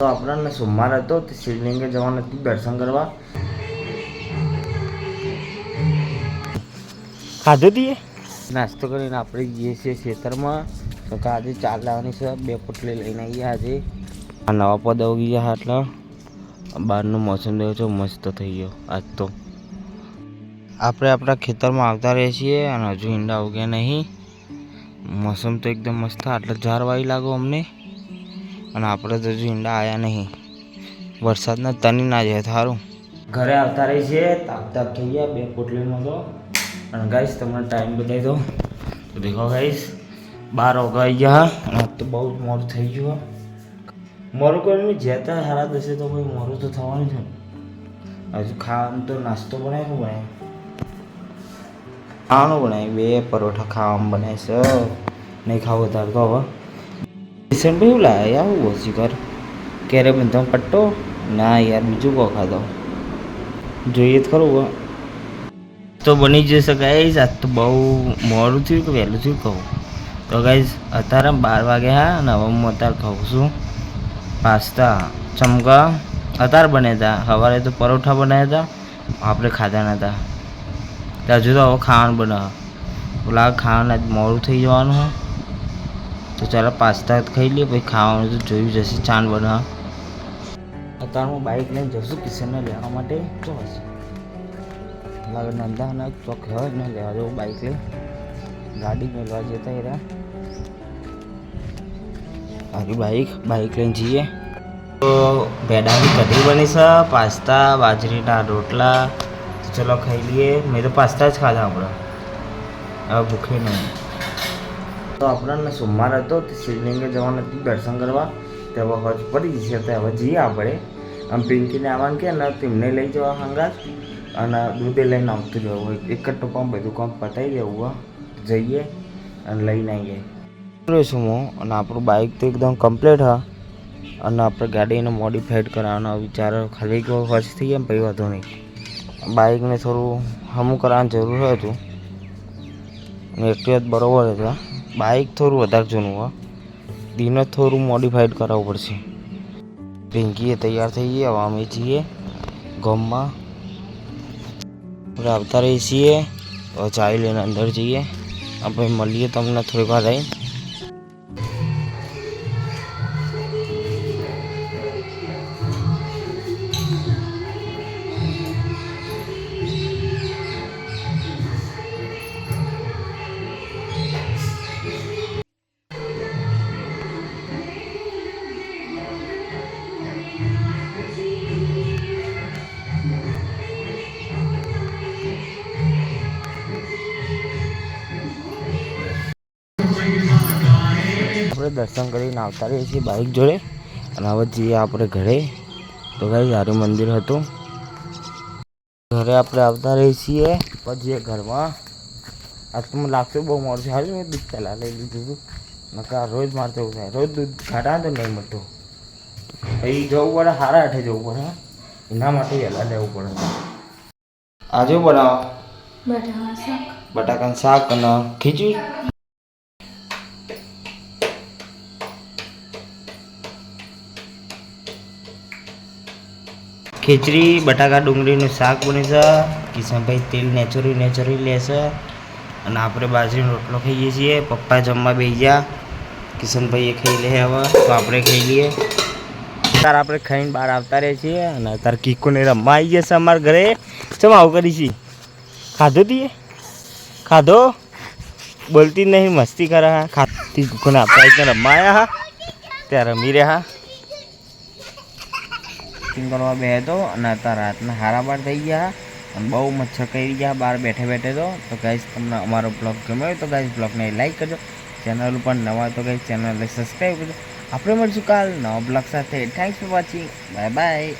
તો આપણને સોમવાર હતો તે શિવલિંગે જવાનું હતું દર્શન કરવા. ખાધું તીએ નાસ્તો કરીને આપણે જઈએ છીએ ખેતરમાં. તો કે આજે ચાર લાવવાની છે બે પોટલી લઈને આવીએ આજે. આ નવા પદ આવી ગયા એટલે બહારનું મોસમ રહ્યો છે મસ્ત થઈ ગયો આજ તો. આપણે આપણા ખેતરમાં આવતા રહીએ છીએ અને હજુ ઈંડા ઉગ્યા નહીં. મોસમ તો એકદમ મસ્ત આટલા ઝાર વાઈ લાગો અમને. અને આપણે તો હજુ ઈંડા આવ્યા નહીં. વરસાદના તની ના જાય સારું ઘરે આવતા રહી છીએ તાપ તાપ થઈ ગયા, બે પોટલીમાં તો. અને ગાઈશ તમને ટાઈમ બતાવી દો તો દેખો ગાઈશ બાર ઓગાઈ ગયા. અને તો બહુ જ મોડું થઈ ગયું. મોડું કરીને જતા સારા દસે તો કોઈ મોડું તો થવાનું છે હજુ ખાવાનું તો નાસ્તો બનાવ્યો બનાવ્યો ખાવાનું બનાવ્યું બે પરોઠા ખાવાનું બનાવીશ. છે નહીં ખાવું તાર તો હવે કિશન ભાઈ એવું યાર હું ઓછી કર ક્યારે બંધો પટ્ટો? ના યાર, બીજું કહો ખાધો? જોઈએ જ ખરું તો બની જશે ગાઈઝ આજ તો બહુ મોડું થયું કે વહેલું થયું કહું? તો ગાઈઝ અત્યારે બાર વાગે હા, અને હવે હું અત્યારે ખાઉં છું પાસ્તા ચમકા અત્યારે બન્યા હતા. સવારે તો પરોઠા બનાવ્યા હતા, આપણે ખાધા નહોતા હજુ તો હવે ખાવાનું બનાવે. બોલા ખાવાના મોડું થઈ જવાનું હોય તો ચાલો પાસ્તા ખાઈ લઈએ, પછી ખાવાનું તો જોયું જશે ચાંદ બનાવે અત્યારે હું બાઇક લઈને જશું કિશનને લેવા માટે. તો હશે લાગે નંદા ના ચોક હવે ન લેવા જવું બાઇક લઈ. ગાડી મેળવા જતા એ આરી બાઇક બાઇક લઈને જઈએ. તો ભેડાની કઢી બની છે, પાસ્તા, બાજરીના રોટલા. ચલો ખાઈ લઈએ. મેં તો પાસ્તા જ ખાધા આપણે હવે ભૂખે નહીં. તો આપણને સોમવાર હતો તે શિવલિંગે જવાનું હતું દર્શન કરવા. તે વખત પડી જશે તો હવે જઈએ આપણે. આમ પિંકીને આવવાનું કે ને, તેમને લઈ જવા હંગાત. અને દૂધે લઈને આવતું રહેવું હોય. એક જ ટોપામાં બધું કામ પતાવી દેવું હોય જઈએ અને લઈને આવીએ. છું હું અને આપણું બાઇક તો એકદમ કમ્પ્લીટ હા. અને આપણે ગાડીને મોડિફાઈડ કરાવવાનો વિચાર ખાલી વર્ષ થઈ ગયા પછી વાંધો નહીં. બાઇકને થોડું હમું કરવાની જરૂર હતું. અને જ બરોબર હતા બાઇક થોડું વધારે જૂનું હોય દીને થોડું મોડિફાઈડ કરાવવું પડશે. પિંકીએ તૈયાર થઈ ગઈ હવે અમે છીએ ગમમાં. આપણે આવતા રહીએ છીએ. તો ચાય લઈને અંદર જઈએ. આપણે મળીએ તમને થોડીક વાર રહી આપણે દર્શન કરીને આવતા રહીએ છીએ બાઇક જોડે. અને હવે જઈએ આપણે ઘરે. તો ભાઈ સારું મંદિર હતું. ઘરે આપણે આવતા રહીએ છીએ પછી ઘરમાં આ તો મને લાગતું બહુ મોડું છે. હારું મેં દૂધ પહેલાં લઈ લીધું હતું. નકા રોજ મારતો એવું થાય. રોજ દૂધ ખાટા તો નહીં મળતું. પછી જવું પડે સારા આઠે જવું પડે એના માટે વહેલા લેવું પડે. આજે બનાવો? બટાકા શાક. બટાકાનું શાક અને ખીચડી? ખીચડી, બટાકા, ડુંગળીનું શાક બને કિશનભાઈ તેલ નેચરલી નેચરી લેશે અને આપણે બાજરીનો રોટલો ખાઈએ છીએ. પપ્પા જમવા બે ગયા. કિશનભાઈએ ખાઈ લે હવે. તો આપણે ખાઈ લઈએ. અત્યારે આપણે ખાઈને બહાર આવતા રહીએ છીએ અને અત્યારે કીકોને રમવા આવી જશે અમારા ઘરે. ચમ આવું કરી છીએ ખાધું તીએ? ખાધો? બોલતી નહીં, મસ્તી કરે હા. ખાતી કીકોને આપતા રમવા આવ્યા હા. ત્યાં રમી રહ્યા શૂટિંગ કરવા બે હતો અને અત્યારે રાતના હારા બાર થઈ ગયા અને બહુ મચ્છર કરી ગયા, બહાર બેઠે બેઠે તો. તો ગાઈઝ તમને અમારો બ્લોગ ગમ્યો તો ગાઈઝ બ્લોગને લાઈક કરજો. ચેનલ ઉપર નવા તો ગાઈઝ ચેનલને સબસ્ક્રાઈબ કરજો. આપણે મળીશું કાલ નવા બ્લોગ સાથે. Thanks for watching bye bye